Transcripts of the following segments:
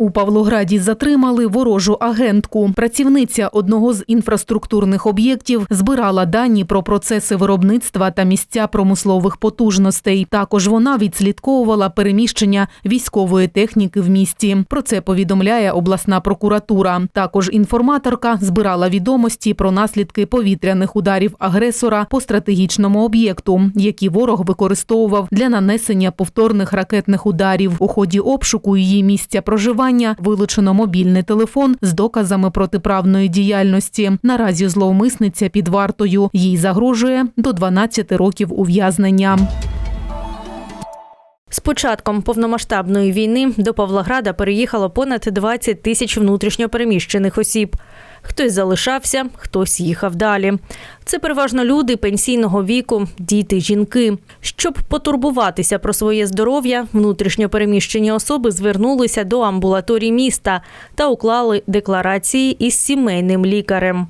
У Павлограді затримали ворожу агентку. Працівниця одного з інфраструктурних об'єктів збирала дані про процеси виробництва та місця промислових потужностей. Також вона відслідковувала переміщення військової техніки в місті. Про це повідомляє обласна прокуратура. Також інформаторка збирала відомості про наслідки повітряних ударів агресора по стратегічному об'єкту, які ворог використовував для нанесення повторних ракетних ударів. У ході обшуку її місця проживання вилучено мобільний телефон з доказами протиправної діяльності. Наразі зловмисниця під вартою. Їй загрожує до 12 років ув'язнення. З початком повномасштабної війни до Павлограда переїхало понад 20 тисяч внутрішньопереміщених осіб. Хтось залишався, хтось їхав далі. Це переважно люди пенсійного віку, діти, жінки. Щоб потурбуватися про своє здоров'я, внутрішньопереміщені особи звернулися до амбулаторій міста та уклали декларації із сімейним лікарем.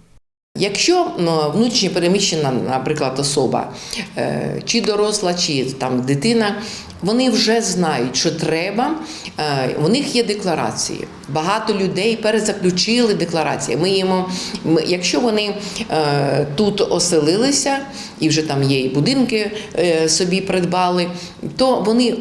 Якщо ну, внутрішньо переміщена, наприклад, особа, е, чи доросла, чи там дитина, вони вже знають, що треба. е, У них є декларації. Багато людей перезаключили декларації. Ми їм, якщо вони е, тут оселилися і вже там є і будинки собі придбали, то вони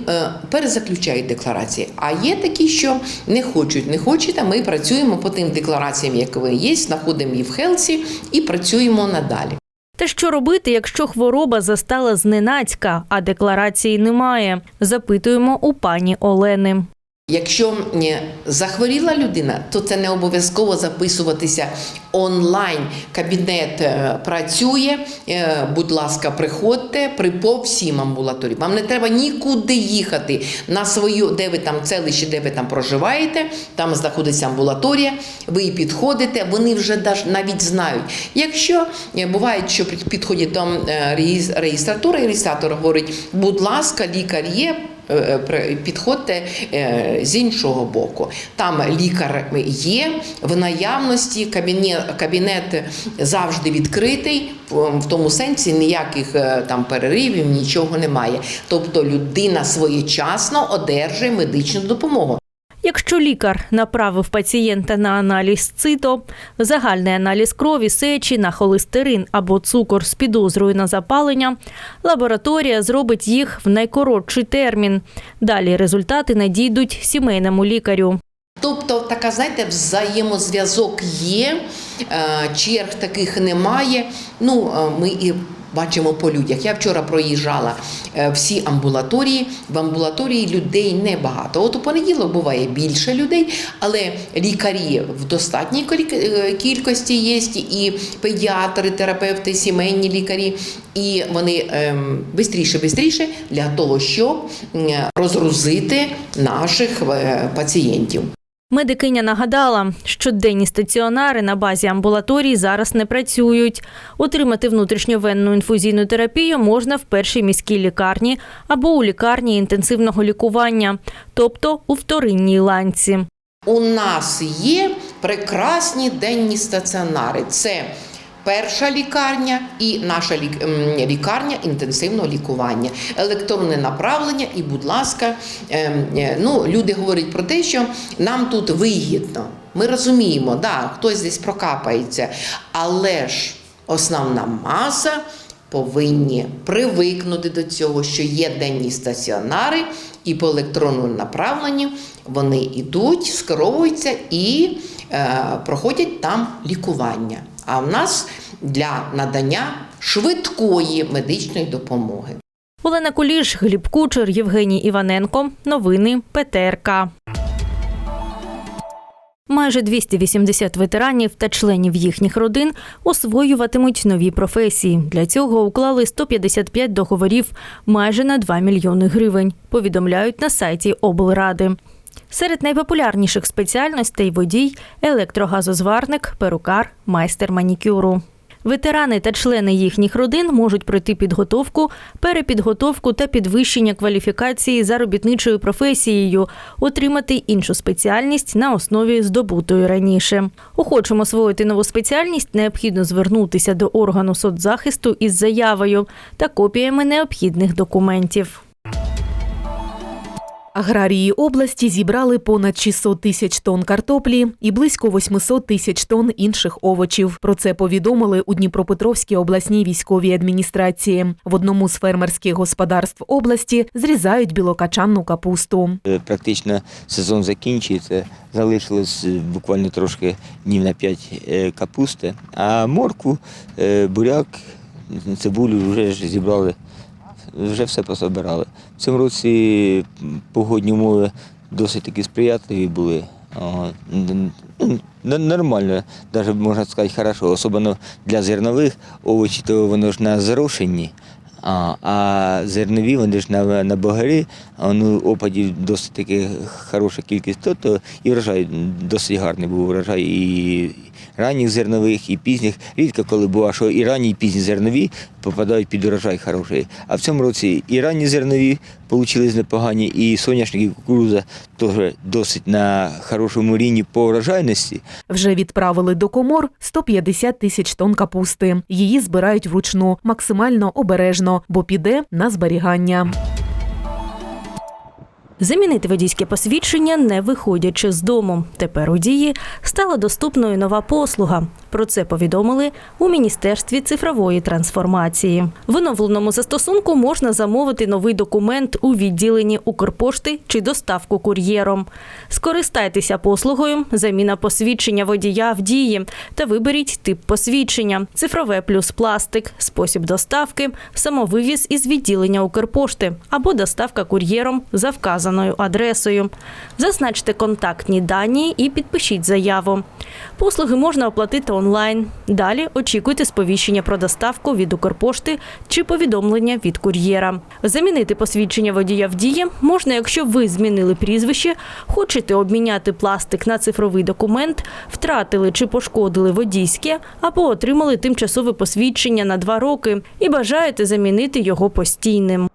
перезаключають декларації. А є такі, що не хочуть, не хочуть. А ми працюємо по тим деклараціям, які є, знаходимо їх в Хелсі і працюємо надалі. Та що робити, якщо хвороба застала зненацька, а декларації немає? Запитуємо у пані Олени. Якщо е, захворіла людина, то це не обов'язково записуватися онлайн. Кабінет е, працює. е, Будь ласка, приходьте при по всім амбулаторіям. Вам не треба нікуди їхати на свою, де ви там селище, де ви там проживаєте. Там знаходиться амбулаторія. Ви підходите, вони вже навіть знають. Якщо буває, що під- підходять там реєс- реєстратура, і реєстратор говорить, будь ласка, лікар є. Е, е, підходьте е, з іншого боку. Там лікар є в наявності, кабінет, кабінет завжди відкритий, в тому сенсі ніяких там переривів, нічого немає. Тобто людина своєчасно одержує медичну допомогу. Якщо лікар направив пацієнта на аналіз цито, загальний аналіз крові, сечі на холестерин або цукор з підозрою на запалення, лабораторія зробить їх в найкоротший термін. Далі результати надійдуть сімейному лікарю. Тобто, така, знаєте, взаємозв'язок є, е, черг таких немає. Ну, е, ми і бачимо по людях. Я вчора проїжджала е, всі амбулаторії. В амбулаторії людей небагато. От у понеділок буває більше людей, але лікарі в достатній е, кількості є, і педіатри, терапевти, сімейні лікарі. І вони ем, бистріше, бистріше для того, щоб розгрузити наших е, пацієнтів. Медикиня нагадала, що денні стаціонари на базі амбулаторій зараз не працюють. Отримати внутрішньовенну інфузійну терапію можна в першій міській лікарні або у лікарні інтенсивного лікування, тобто у вторинній ланці. У нас є прекрасні денні стаціонари. Це перша лікарня і наша лікарня інтенсивного лікування, електронне направлення. І, будь ласка, ем, е, ну, люди говорять про те, що нам тут вигідно. Ми розуміємо, да, хтось десь прокапається, але ж основна маса повинні привикнути до цього, що є денні стаціонари, і по електронному направленню вони йдуть, скеровуються і е, проходять там лікування. А в нас для надання швидкої медичної допомоги. Олена Куліш, Гліб Кучер, Євгеній Іваненко. Новини ПТРК. Майже 280 ветеранів та членів їхніх родин освоюватимуть нові професії. Для цього уклали 155 договорів майже на 2 мільйони гривень. Повідомляють на сайті облради. Серед найпопулярніших спеціальностей водій, електрогазозварник, перукар, майстер манікюру. Ветерани та члени їхніх родин можуть пройти підготовку, перепідготовку та підвищення кваліфікації за робітничою професією, отримати іншу спеціальність на основі здобутої раніше. Охочим освоїти нову спеціальність необхідно звернутися до органу соцзахисту із заявою та копіями необхідних документів. Аграрії області зібрали понад 600 тисяч тонн картоплі і близько 800 тисяч тонн інших овочів. Про це повідомили у Дніпропетровській обласній військовій адміністрації. В одному з фермерських господарств області зрізають білокачанну капусту. Е, Практично сезон закінчується. Залишилось е, буквально трошки днів на 5 капусти, а моркву, е, буряк, цибулю вже зібрали, вже все пособирали. В цьому році погодні умови досить таки сприятливі були. Нормально, навіть можна сказати, хорошо. Особливо для зернових овочі, то воно ж на зрошенні. А, а зернові вони ж на, на богарі, а ну, опадів досить таки хороша кількість, то, то і врожай досить гарний був врожай і ранніх зернових, і пізніх. Рідко коли було, що і ранні, і пізні зернові попадають під урожай хороший. А в цьому році і ранні зернові получились непогані, і соняшник, і кукуруза теж досить на хорошому рівні по урожайності. Вже відправили до комор 150 тисяч тонн капусти. Її збирають вручну, максимально обережно, бо піде на зберігання. Замінити водійське посвідчення, не виходячи з дому. Тепер у дії стала доступною нова послуга. Про це повідомили у Міністерстві цифрової трансформації. В оновленому застосунку можна замовити новий документ у відділенні Укрпошти чи доставку кур'єром. Скористайтеся послугою заміна посвідчення водія в дії та виберіть тип посвідчення: цифрове плюс пластик, спосіб доставки, самовивіз із відділення Укрпошти або доставка кур'єром за вказаною адресою. Зазначте контактні дані і підпишіть заяву. Послуги можна оплатити онлайн. Далі очікуйте сповіщення про доставку від Укрпошти чи повідомлення від кур'єра. Замінити посвідчення водія в дії можна, якщо ви змінили прізвище, хочете обміняти пластик на цифровий документ, втратили чи пошкодили водійське або отримали тимчасове посвідчення на два роки і бажаєте замінити його постійним.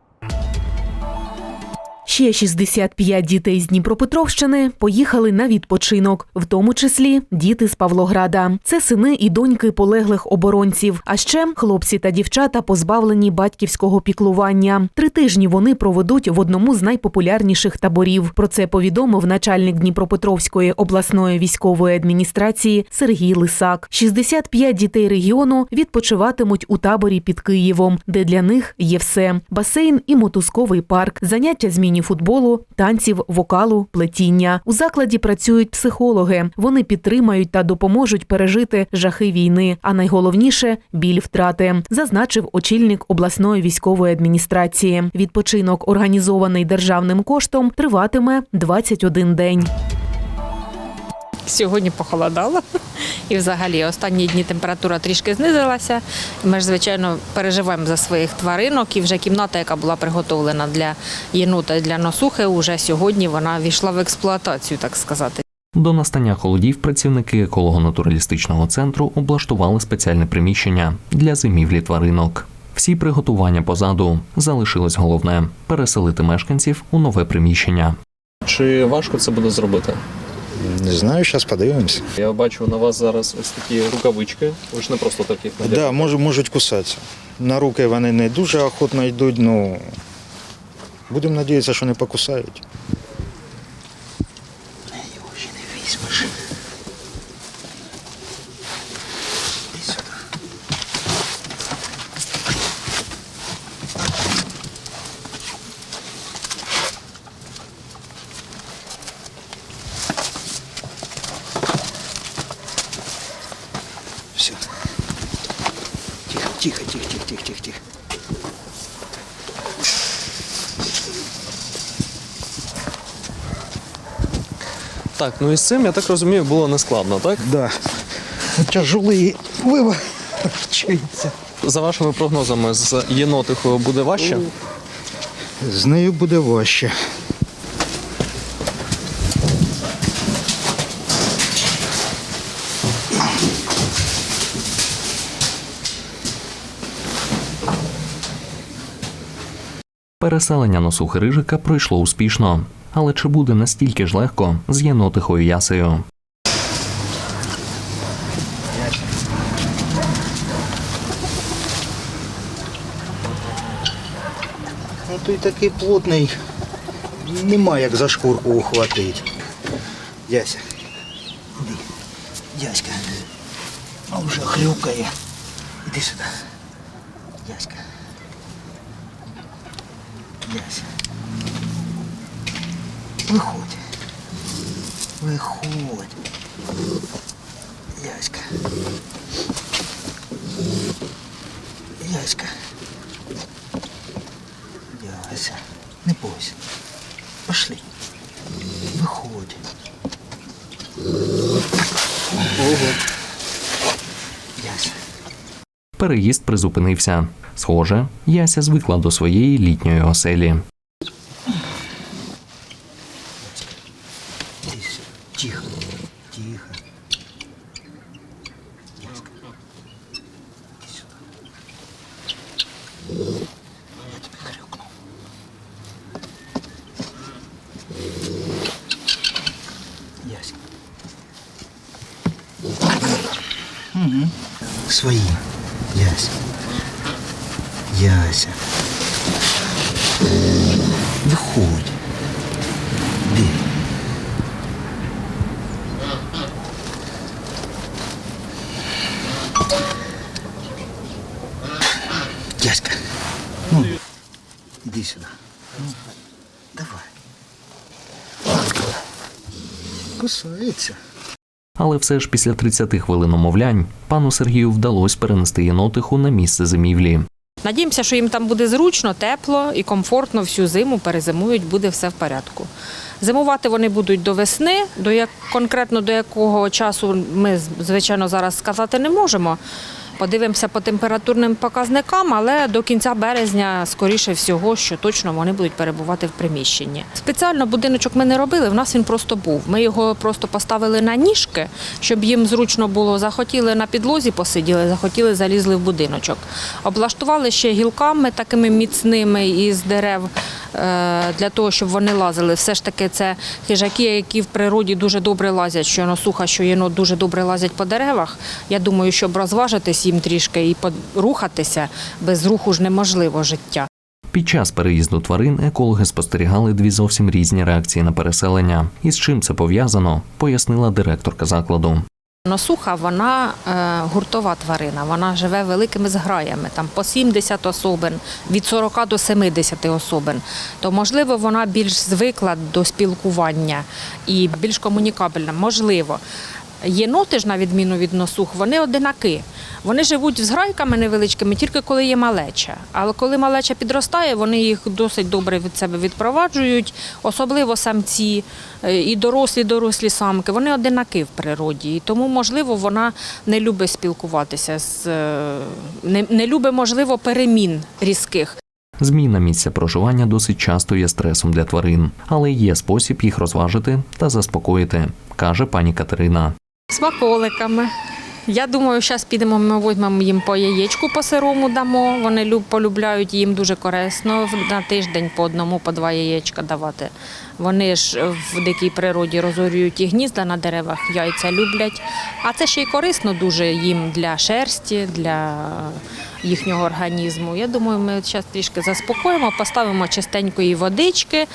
Ще 65 дітей з Дніпропетровщини поїхали на відпочинок, в тому числі діти з Павлограда. Це сини і доньки полеглих оборонців. А ще хлопці та дівчата позбавлені батьківського піклування. Три тижні вони проведуть в одному з найпопулярніших таборів. Про це повідомив начальник Дніпропетровської обласної військової адміністрації Сергій Лисак. 65 дітей регіону відпочиватимуть у таборі під Києвом, де для них є все: басейн і мотузковий парк, заняття з міні-футболу, танців, вокалу, плетіння. У закладі працюють психологи. Вони підтримають та допоможуть пережити жахи війни. А найголовніше біль втрати, зазначив очільник обласної військової адміністрації. Відпочинок, організований державним коштом, триватиме 21 день. Сьогодні похолодало, і взагалі останні дні температура трішки знизилася. Ми ж, звичайно, переживаємо за своїх тваринок, і вже кімната, яка була приготовлена для єнота і для носухи, уже сьогодні вона війшла в експлуатацію, так сказати. До настання холодів працівники еколого-натуралістичного центру облаштували спеціальне приміщення для зимівлі тваринок. Всі приготування позаду залишилось головне переселити мешканців у нове приміщення. Чи важко це буде зробити? Не знаю, зараз подивимось. Я бачу на вас зараз ось такі рукавички. Ви ж не просто таких Так, да, можуть, можуть кусатися. На руки вони не дуже охотно йдуть, ну будемо сподіватися, що не покусають. Так, ну і з цим, я так розумію, було нескладно, так? Да. Тяжелые виворчуються. За вашими прогнозами, з єнотихою буде важче? З нею буде важче. Переселення носухи рижика пройшло успішно. Але чи буде настільки ж легко з єнотихою ясею? Ну той такий плотний, Нема як за шкурку ухватити. Яся. Яська. А вже хрюкає. Іди сюди. Яська. Яся. Виходь. Виходь. Яська. Яська. Яся. Не бойся. Пошли. Виходь. Ого. Яся. Переїзд призупинився. Схоже, Яся звикла до своєї літньої оселі. Угу. Свои. Яся. Яся. Виходь. Де? Дядька, ну, иди сюда. Ну, давай. Кусается. Але все ж після 30 хвилин умовлянь пану Сергію вдалося перенести єнотиху на місце зимівлі. Надіємося, що їм там буде зручно, тепло і комфортно всю зиму перезимують, буде все в порядку. Зимувати вони будуть до весни, до як конкретно до якого часу ми звичайно зараз сказати не можемо. Подивимося по температурним показникам, але до кінця березня, скоріше всього, що точно вони будуть перебувати в приміщенні. Спеціально будиночок ми не робили, в нас він просто був. Ми його просто поставили на ніжки, щоб їм зручно було. Захотіли на підлозі посиділи, захотіли залізли в будиночок. Облаштували ще гілками такими міцними із дерев е, для того, щоб вони лазили. Все ж таки, це хижаки, які в природі дуже добре лазять, що носуха, що єнот дуже добре лазять по деревах. Я думаю, щоб розважитись їм трішки і порухатися, без руху ж неможливо життя. Під час переїзду тварин екологи спостерігали дві зовсім різні реакції на переселення. І з чим це пов'язано, пояснила директорка закладу. Носуха вона е, гуртова тварина, вона живе великими зграями, там по 70 особин, від 40 до 70 особин. То можливо вона більш звикла до спілкування і більш комунікабельна. Можливо. Єноти ж, на відміну від носух, вони одинаки. Вони живуть з грайками невеличкими тільки коли є малеча. Але коли малеча підростає, вони їх досить добре від себе відпроваджують, особливо самці е, і дорослі, дорослі самки. Вони одинаки в природі. І тому, можливо, вона не любить спілкуватися з е, не, не любить, можливо, перемін різких. Зміна місця проживання досить часто є стресом для тварин, але є спосіб їх розважити та заспокоїти, каже пані Катерина. Смаколиками. Я думаю, зараз підемо, ми візьмемо їм по яєчку по сирому дамо. Вони полюбляють їм дуже корисно на тиждень по одному, по два яєчка давати. Вони ж в дикій природі розорюють і гнізда на деревах, яйця люблять. А це ще й корисно дуже їм для шерсті, для їхнього організму. Я думаю, ми зараз трішки заспокоїмо, поставимо чистенької водички е,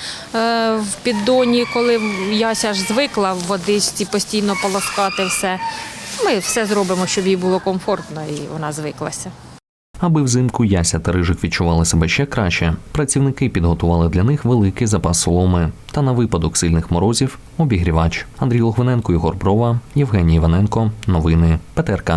в піддоні, коли Яся ж звикла в водичці постійно полоскати все. Ми все зробимо, щоб їй було комфортно і вона звиклася. Аби взимку Яся та Рижик відчували себе ще краще, працівники підготували для них великий запас соломи та на випадок сильних морозів обігрівач. Андрій Логвиненко, Ігор Брова, Євгеній Іваненко. Новини ПТРК.